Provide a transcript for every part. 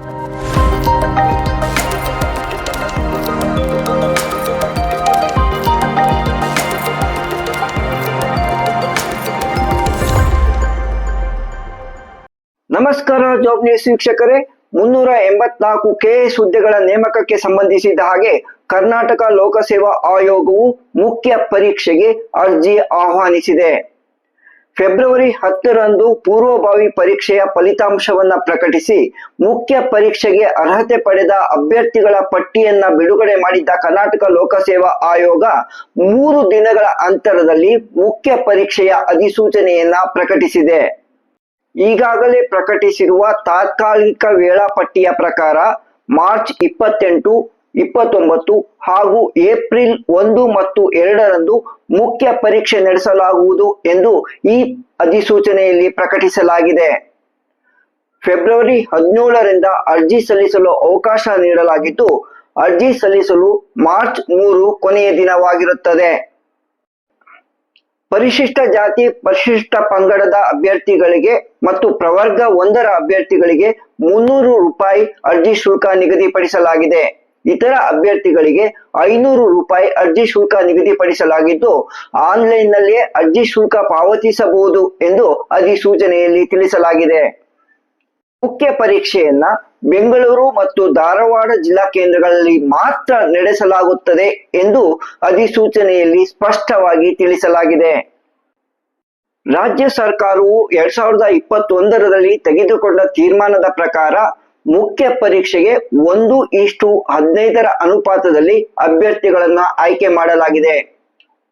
ನಮಸ್ಕಾರ job news ವೀಕ್ಷಕರೇ. ಮುನ್ನೂರ ಎಂಬತ್ನಾಲ್ಕು ಕೆಎಸ್ ಹುದ್ದೆಗಳ ನೇಮಕಕ್ಕೆ ಸಂಬಂಧಿಸಿದ ಹಾಗೆ ಕರ್ನಾಟಕ ಲೋಕಸೇವಾ ಆಯೋಗವು ಮುಖ್ಯ ಪರೀಕ್ಷೆಗೆ ಅರ್ಜಿ ಆಹ್ವಾನಿಸಿದೆ. ಫೆಬ್ರವರಿ ಹತ್ತರಂದು ಪೂರ್ವಭಾವಿ ಪರೀಕ್ಷೆಯ ಫಲಿತಾಂಶವನ್ನ ಪ್ರಕಟಿಸಿ ಮುಖ್ಯ ಪರೀಕ್ಷೆಗೆ ಅರ್ಹತೆ ಪಡೆದ ಅಭ್ಯರ್ಥಿಗಳ ಪಟ್ಟಿಯನ್ನ ಬಿಡುಗಡೆ ಮಾಡಿದ್ದ ಕರ್ನಾಟಕ ಲೋಕಸೇವಾ ಆಯೋಗ ಮೂರು ದಿನಗಳ ಅಂತರದಲ್ಲಿ ಮುಖ್ಯ ಪರೀಕ್ಷೆಯ ಅಧಿಸೂಚನೆಯನ್ನ ಪ್ರಕಟಿಸಿದೆ. ಈಗಾಗಲೇ ಪ್ರಕಟಿಸಿರುವ ತಾತ್ಕಾಲಿಕ ವೇಳಾಪಟ್ಟಿಯ ಪ್ರಕಾರ ಮಾರ್ಚ್ ಇಪ್ಪತ್ತೆಂಟು ಇಪ್ಪತ್ತೊಂಬತ್ತು ಹಾಗೂ ಏಪ್ರಿಲ್ ಒಂದು ಮತ್ತು ಎರಡರಂದು ಮುಖ್ಯ ಪರೀಕ್ಷೆ ನಡೆಸಲಾಗುವುದು ಎಂದು ಈ ಅಧಿಸೂಚನೆಯಲ್ಲಿ ಪ್ರಕಟಿಸಲಾಗಿದೆ. ಫೆಬ್ರವರಿ ಹದಿನೇಳರಿಂದ ಅರ್ಜಿ ಸಲ್ಲಿಸಲು ಅವಕಾಶ ನೀಡಲಾಗಿದ್ದು, ಅರ್ಜಿ ಸಲ್ಲಿಸಲು ಮಾರ್ಚ್ ಮೂರು ಕೊನೆಯ ದಿನವಾಗಿರುತ್ತದೆ. ಪರಿಶಿಷ್ಟ ಜಾತಿ, ಪರಿಶಿಷ್ಟ ಪಂಗಡದ ಅಭ್ಯರ್ಥಿಗಳಿಗೆ ಮತ್ತು ಪ್ರವರ್ಗ ಒಂದರ ಅಭ್ಯರ್ಥಿಗಳಿಗೆ ಮುನ್ನೂರು ರೂಪಾಯಿ ಅರ್ಜಿ ಶುಲ್ಕ ನಿಗದಿಪಡಿಸಲಾಗಿದೆ. ಇತರ ಅಭ್ಯರ್ಥಿಗಳಿಗೆ ಐನೂರು ರೂಪಾಯಿ ಅರ್ಜಿ ಶುಲ್ಕ ನಿಗದಿಪಡಿಸಲಾಗಿದ್ದು ಆನ್ಲೈನ್ನಲ್ಲಿಯೇ ಅರ್ಜಿ ಶುಲ್ಕ ಪಾವತಿಸಬಹುದು ಎಂದು ಅಧಿಸೂಚನೆಯಲ್ಲಿ ತಿಳಿಸಲಾಗಿದೆ. ಮುಖ್ಯ ಪರೀಕ್ಷೆಯನ್ನ ಬೆಂಗಳೂರು ಮತ್ತು ಧಾರವಾಡ ಜಿಲ್ಲಾ ಕೇಂದ್ರಗಳಲ್ಲಿ ಮಾತ್ರ ನಡೆಸಲಾಗುತ್ತದೆ ಎಂದು ಅಧಿಸೂಚನೆಯಲ್ಲಿ ಸ್ಪಷ್ಟವಾಗಿ ತಿಳಿಸಲಾಗಿದೆ. ರಾಜ್ಯ ಸರ್ಕಾರವು ಎರಡ್ ಸಾವಿರದ ಇಪ್ಪತ್ತೊಂದರಲ್ಲಿ ತೆಗೆದುಕೊಂಡ ತೀರ್ಮಾನದ ಪ್ರಕಾರ ಮುಖ್ಯ ಪರೀಕ್ಷೆಗೆ ಒಂದು ಇಷ್ಟು ಹದಿನೈದರ ಅನುಪಾತದಲ್ಲಿ ಅಭ್ಯರ್ಥಿಗಳನ್ನ ಆಯ್ಕೆ ಮಾಡಲಾಗಿದೆ.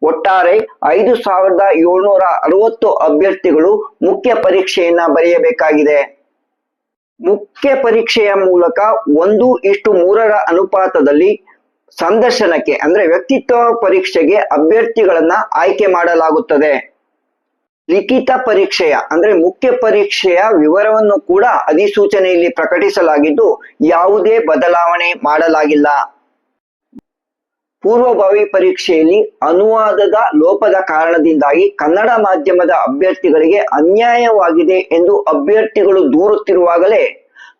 ಒಟ್ಟಾರೆ ಐದು ಸಾವಿರದ ಏಳ್ನೂರ ಅರವತ್ತು ಅಭ್ಯರ್ಥಿಗಳು ಮುಖ್ಯ ಪರೀಕ್ಷೆಯನ್ನ ಬರೆಯಬೇಕಾಗಿದೆ. ಮುಖ್ಯ ಪರೀಕ್ಷೆಯ ಮೂಲಕ ಒಂದು ಇಷ್ಟು ಮೂರರ ಅನುಪಾತದಲ್ಲಿ ಸಂದರ್ಶನಕ್ಕೆ ಅಂದ್ರೆ ವ್ಯಕ್ತಿತ್ವ ಪರೀಕ್ಷೆಗೆ ಅಭ್ಯರ್ಥಿಗಳನ್ನ ಆಯ್ಕೆ ಮಾಡಲಾಗುತ್ತದೆ. ಲಿಖಿತ ಪರೀಕ್ಷೆಯ, ಅಂದ್ರೆ ಮುಖ್ಯ ಪರೀಕ್ಷೆಯ ವಿವರವನ್ನು ಕೂಡ ಅಧಿಸೂಚನೆಯಲ್ಲಿ ಪ್ರಕಟಿಸಲಾಗಿದ್ದು ಯಾವುದೇ ಬದಲಾವಣೆ ಮಾಡಲಾಗಿಲ್ಲ. ಪೂರ್ವಭಾವಿ ಪರೀಕ್ಷೆಯಲ್ಲಿ ಅನುವಾದದ ಲೋಪದ ಕಾರಣದಿಂದಾಗಿ ಕನ್ನಡ ಮಾಧ್ಯಮದ ಅಭ್ಯರ್ಥಿಗಳಿಗೆ ಅನ್ಯಾಯವಾಗಿದೆ ಎಂದು ಅಭ್ಯರ್ಥಿಗಳು ದೂರುತ್ತಿರುವಾಗಲೇ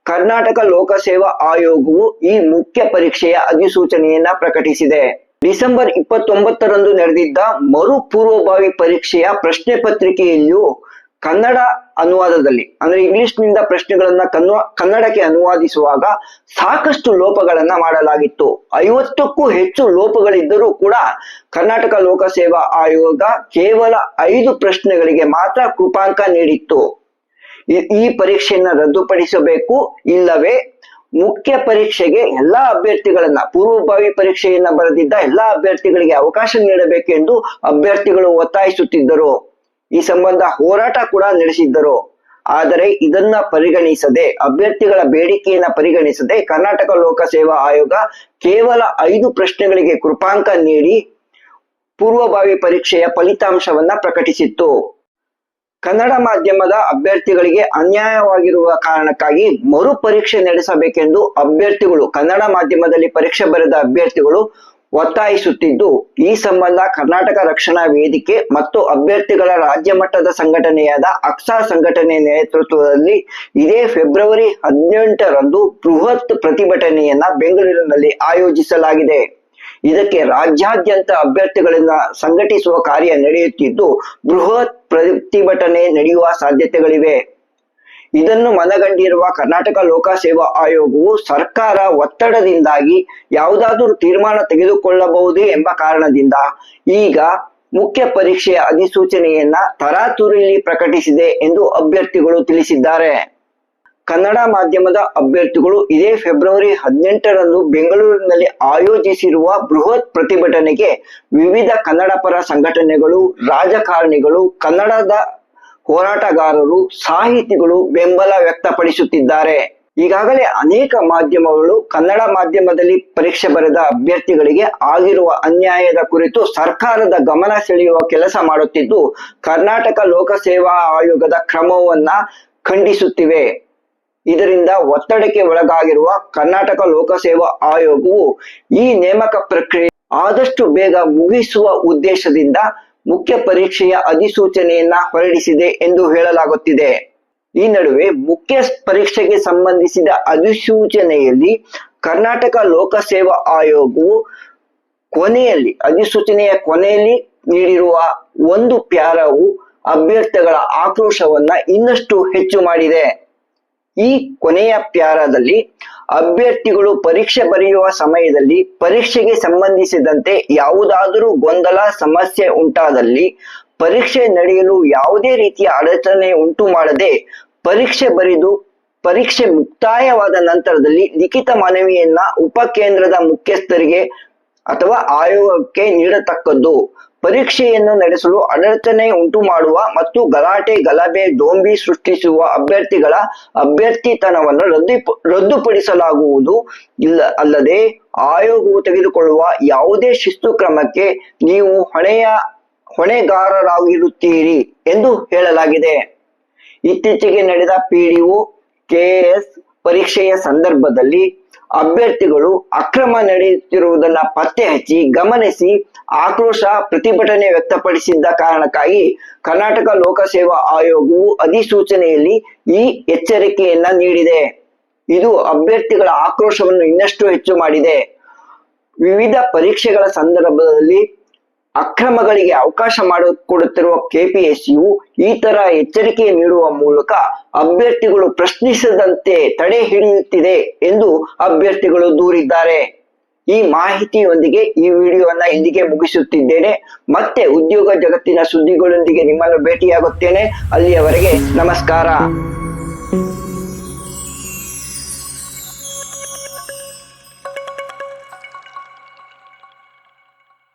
ಕರ್ನಾಟಕ ಲೋಕಸೇವಾ ಆಯೋಗವು ಈ ಮುಖ್ಯ ಪರೀಕ್ಷೆಯ ಅಧಿಸೂಚನೆಯನ್ನ ಪ್ರಕಟಿಸಿದೆ. ಡಿಸೆಂಬರ್ ಇಪ್ಪತ್ತೊಂಬತ್ತರಂದು ನಡೆದಿದ್ದ ಮರು ಪೂರ್ವಭಾವಿ ಪರೀಕ್ಷೆಯ ಪ್ರಶ್ನೆ ಕನ್ನಡ ಅನುವಾದದಲ್ಲಿ, ಅಂದ್ರೆ ಇಂಗ್ಲಿಷ್ನಿಂದ ಪ್ರಶ್ನೆಗಳನ್ನ ಕನ್ವ, ಕನ್ನಡಕ್ಕೆ ಅನುವಾದಿಸುವಾಗ ಸಾಕಷ್ಟು ಲೋಪಗಳನ್ನ ಮಾಡಲಾಗಿತ್ತು. ಐವತ್ತಕ್ಕೂ ಹೆಚ್ಚು ಲೋಪಗಳಿದ್ದರೂ ಕೂಡ ಕರ್ನಾಟಕ ಲೋಕಸೇವಾ ಆಯೋಗ ಕೇವಲ ಐದು ಪ್ರಶ್ನೆಗಳಿಗೆ ಮಾತ್ರ ಕೃಪಾಂಕ ನೀಡಿತ್ತು. ಈ ಪರೀಕ್ಷೆಯನ್ನ ರದ್ದುಪಡಿಸಬೇಕು, ಇಲ್ಲವೇ? ಮುಖ್ಯ ಪರೀಕ್ಷೆಗೆ ಎಲ್ಲಾ ಅಭ್ಯರ್ಥಿಗಳನ್ನ, ಪೂರ್ವಭಾವಿ ಪರೀಕ್ಷೆಯನ್ನ ಬರೆದಿದ್ದ ಎಲ್ಲಾ ಅಭ್ಯರ್ಥಿಗಳಿಗೆ ಅವಕಾಶ ನೀಡಬೇಕೆಂದು ಅಭ್ಯರ್ಥಿಗಳು ಒತ್ತಾಯಿಸುತ್ತಿದ್ದರು. ಈ ಸಂಬಂಧ ಹೋರಾಟ ಕೂಡ ನಡೆಸಿದ್ದರು. ಆದರೆ ಇದನ್ನ ಪರಿಗಣಿಸದೆ, ಅಭ್ಯರ್ಥಿಗಳ ಬೇಡಿಕೆಯನ್ನ ಪರಿಗಣಿಸದೆ ಕರ್ನಾಟಕ ಲೋಕಸೇವಾ ಆಯೋಗ ಕೇವಲ ಐದು ಪ್ರಶ್ನೆಗಳಿಗೆ ಕೃಪಾಂಕ ನೀಡಿ ಪೂರ್ವಭಾವಿ ಪರೀಕ್ಷೆಯ ಫಲಿತಾಂಶವನ್ನ ಪ್ರಕಟಿಸಿತ್ತು. ಕನ್ನಡ ಮಾಧ್ಯಮದ ಅಭ್ಯರ್ಥಿಗಳಿಗೆ ಅನ್ಯಾಯವಾಗಿರುವ ಕಾರಣಕ್ಕಾಗಿ ಮರು ಪರೀಕ್ಷೆ ನಡೆಸಬೇಕೆಂದು ಅಭ್ಯರ್ಥಿಗಳು, ಕನ್ನಡ ಮಾಧ್ಯಮದಲ್ಲಿ ಪರೀಕ್ಷೆ ಬರೆದ ಅಭ್ಯರ್ಥಿಗಳು ಒತ್ತಾಯಿಸುತ್ತಿದ್ದು, ಈ ಸಂಬಂಧ ಕರ್ನಾಟಕ ರಕ್ಷಣಾ ವೇದಿಕೆ ಮತ್ತು ಅಭ್ಯರ್ಥಿಗಳ ರಾಜ್ಯ ಮಟ್ಟದ ಸಂಘಟನೆಯಾದ ಅಕ್ಸಾ ಸಂಘಟನೆ ನೇತೃತ್ವದಲ್ಲಿ ಇದೇ ಫೆಬ್ರವರಿ ಹದಿನೆಂಟರಂದು ಬೃಹತ್ ಪ್ರತಿಭಟನೆಯನ್ನ ಬೆಂಗಳೂರಿನಲ್ಲಿ ಆಯೋಜಿಸಲಾಗಿದೆ. ಇದಕ್ಕೆ ರಾಜ್ಯಾದ್ಯಂತ ಅಭ್ಯರ್ಥಿಗಳಿಂದ ಸಂಘಟಿಸುವ ಕಾರ್ಯ ನಡೆಯುತ್ತಿದ್ದು, ಬೃಹತ್ ಪ್ರತಿಭಟನೆ ನಡೆಯುವ ಸಾಧ್ಯತೆಗಳಿವೆ. ಇದನ್ನು ಮನಗಂಡಿರುವ ಕರ್ನಾಟಕ ಲೋಕಸೇವಾ ಆಯೋಗವು ಸರ್ಕಾರ ಒತ್ತಡದಿಂದಾಗಿ ಯಾವುದಾದರೂ ತೀರ್ಮಾನ ತೆಗೆದುಕೊಳ್ಳಬಹುದೇ ಎಂಬ ಕಾರಣದಿಂದ ಈಗ ಮುಖ್ಯ ಪರೀಕ್ಷೆಯ ಅಧಿಸೂಚನೆಯನ್ನ ತರಾತುರಿಯಲ್ಲಿ ಪ್ರಕಟಿಸಿದೆ ಎಂದು ಅಭ್ಯರ್ಥಿಗಳು ತಿಳಿಸಿದ್ದಾರೆ. ಕನ್ನಡ ಮಾಧ್ಯಮದ ಅಭ್ಯರ್ಥಿಗಳು ಇದೇ ಫೆಬ್ರವರಿ ಹದಿನೆಂಟರಂದು ಬೆಂಗಳೂರಿನಲ್ಲಿ ಆಯೋಜಿಸಿರುವ ಬೃಹತ್ ಪ್ರತಿಭಟನೆಗೆ ವಿವಿಧ ಕನ್ನಡ ಪರ ಸಂಘಟನೆಗಳು, ರಾಜಕಾರಣಿಗಳು, ಕನ್ನಡದ ಹೋರಾಟಗಾರರು, ಸಾಹಿತಿಗಳು ಬೆಂಬಲ ವ್ಯಕ್ತಪಡಿಸುತ್ತಿದ್ದಾರೆ. ಈಗಾಗಲೇ ಅನೇಕ ಮಾಧ್ಯಮಗಳು ಕನ್ನಡ ಮಾಧ್ಯಮದಲ್ಲಿ ಪರೀಕ್ಷೆ ಬರೆದ ಅಭ್ಯರ್ಥಿಗಳಿಗೆ ಆಗಿರುವ ಅನ್ಯಾಯದ ಕುರಿತು ಸರ್ಕಾರದ ಗಮನ ಸೆಳೆಯುವ ಕೆಲಸ ಮಾಡುತ್ತಿದ್ದು, ಕರ್ನಾಟಕ ಲೋಕಸೇವಾ ಆಯೋಗದ ಕ್ರಮವನ್ನ ಖಂಡಿಸುತ್ತಿವೆ. ಇದರಿಂದ ಒತ್ತಡಕ್ಕೆ ಒಳಗಾಗಿರುವ ಕರ್ನಾಟಕ ಲೋಕಸೇವಾ ಆಯೋಗವು ಈ ನೇಮಕ ಪ್ರಕ್ರಿಯೆ ಆದಷ್ಟು ಬೇಗ ಮುಗಿಸುವ ಉದ್ದೇಶದಿಂದ ಮುಖ್ಯ ಪರೀಕ್ಷೆಯ ಅಧಿಸೂಚನೆಯನ್ನ ಹೊರಡಿಸಿದೆ ಎಂದು ಹೇಳಲಾಗುತ್ತಿದೆ. ಈ ನಡುವೆ ಮುಖ್ಯ ಪರೀಕ್ಷೆಗೆ ಸಂಬಂಧಿಸಿದ ಅಧಿಸೂಚನೆಯಲ್ಲಿ ಕರ್ನಾಟಕ ಲೋಕಸೇವಾ ಆಯೋಗವು ಕೊನೆಯಲ್ಲಿ, ಅಧಿಸೂಚನೆಯ ಕೊನೆಯಲ್ಲಿ ನೀಡಿರುವ ಒಂದು ಪ್ಯಾರವು ಅಭ್ಯರ್ಥಿಗಳ ಆಕ್ರೋಶವನ್ನ ಇನ್ನಷ್ಟು ಹೆಚ್ಚು ಮಾಡಿದೆ. ಈ ಕೊನೆಯ ಪ್ಯಾರದಲ್ಲಿ ಅಭ್ಯರ್ಥಿಗಳು ಪರೀಕ್ಷೆ ಬರೆಯುವ ಸಮಯದಲ್ಲಿ ಪರೀಕ್ಷೆಗೆ ಸಂಬಂಧಿಸಿದಂತೆ ಯಾವುದಾದರೂ ಗೊಂದಲ, ಸಮಸ್ಯೆ ಉಂಟಾದಲ್ಲಿ ಪರೀಕ್ಷೆ ನಡೆಯಲು ಯಾವುದೇ ರೀತಿಯ ಅಡಚಣೆ ಉಂಟು ಮಾಡದೆ ಪರೀಕ್ಷೆ ಬರೆದು ಪರೀಕ್ಷೆ ಮುಕ್ತಾಯವಾದ ನಂತರದಲ್ಲಿ ಲಿಖಿತ ಮನವಿಯನ್ನ ಉಪಕೇಂದ್ರದ ಮುಖ್ಯಸ್ಥರಿಗೆ ಅಥವಾ ಆಯೋಗಕ್ಕೆ ನೀಡತಕ್ಕದ್ದು. ಪರೀಕ್ಷೆಯನ್ನು ನಡೆಸಲು ಅಡಚಣೆ ಉಂಟು ಮಾಡುವ ಮತ್ತು ಗಲಾಟೆ, ಗಲಭೆ, ದೋಂಬಿ ಸೃಷ್ಟಿಸುವ ಅಭ್ಯರ್ಥಿಗಳ ಅಭ್ಯರ್ಥಿತನವನ್ನು ರದ್ದು ರದ್ದುಪಡಿಸಲಾಗುವುದು. ಇಲ್ಲ, ಅಲ್ಲದೆ ಆಯೋಗವು ತೆಗೆದುಕೊಳ್ಳುವ ಯಾವುದೇ ಶಿಸ್ತು ಕ್ರಮಕ್ಕೆ ನೀವು ಹೊಣೆಯ, ಹೊಣೆಗಾರರಾಗಿರುತ್ತೀರಿ ಎಂದು ಹೇಳಲಾಗಿದೆ. ಇತ್ತೀಚೆಗೆ ನಡೆದ ಪಿಡಿಒ ಕೆಎಎಸ್ ಪರೀಕ್ಷೆಯ ಸಂದರ್ಭದಲ್ಲಿ ಅಭ್ಯರ್ಥಿಗಳು ಅಕ್ರಮ ನಡೆಯುತ್ತಿರುವುದನ್ನ ಪತ್ತೆ ಹಚ್ಚಿ ಗಮನಿಸಿ ಆಕ್ರೋಶ ಪ್ರತಿಭಟನೆ ವ್ಯಕ್ತಪಡಿಸಿದ್ದ ಕಾರಣಕ್ಕಾಗಿ ಕರ್ನಾಟಕ ಲೋಕಸೇವಾ ಆಯೋಗವು ಅಧಿಸೂಚನೆಯಲ್ಲಿ ಈ ಎಚ್ಚರಿಕೆಯನ್ನ ನೀಡಿದೆ. ಇದು ಅಭ್ಯರ್ಥಿಗಳ ಆಕ್ರೋಶವನ್ನು ಇನ್ನಷ್ಟು ಹೆಚ್ಚು ಮಾಡಿದೆ. ವಿವಿಧ ಪರೀಕ್ಷೆಗಳ ಸಂದರ್ಭದಲ್ಲಿ ಅಕ್ರಮಗಳಿಗೆ ಅವಕಾಶ ಮಾಡಿಕೊಡುತ್ತಿರುವ ಕೆಪಿಎಸ್ಸಿಯು ಈ ತರ ಎಚ್ಚರಿಕೆ ನೀಡುವ ಮೂಲಕ ಅಭ್ಯರ್ಥಿಗಳು ಪ್ರಶ್ನಿಸದಂತೆ ತಡೆ ಹಿಡಿಯುತ್ತಿದೆ ಎಂದು ಅಭ್ಯರ್ಥಿಗಳು ದೂರಿದ್ದಾರೆ. ಈ ಮಾಹಿತಿಯೊಂದಿಗೆ ಈ ವಿಡಿಯೋವನ್ನ ಇಲ್ಲಿಗೆ ಮುಗಿಸುತ್ತಿದ್ದೇನೆ. ಮತ್ತೆ ಉದ್ಯೋಗ ಜಗತ್ತಿನ ಸುದ್ದಿಗಳೊಂದಿಗೆ ನಿಮ್ಮನ್ನು ಭೇಟಿಯಾಗುತ್ತೇನೆ. ಅಲ್ಲಿಯವರೆಗೆ ನಮಸ್ಕಾರ.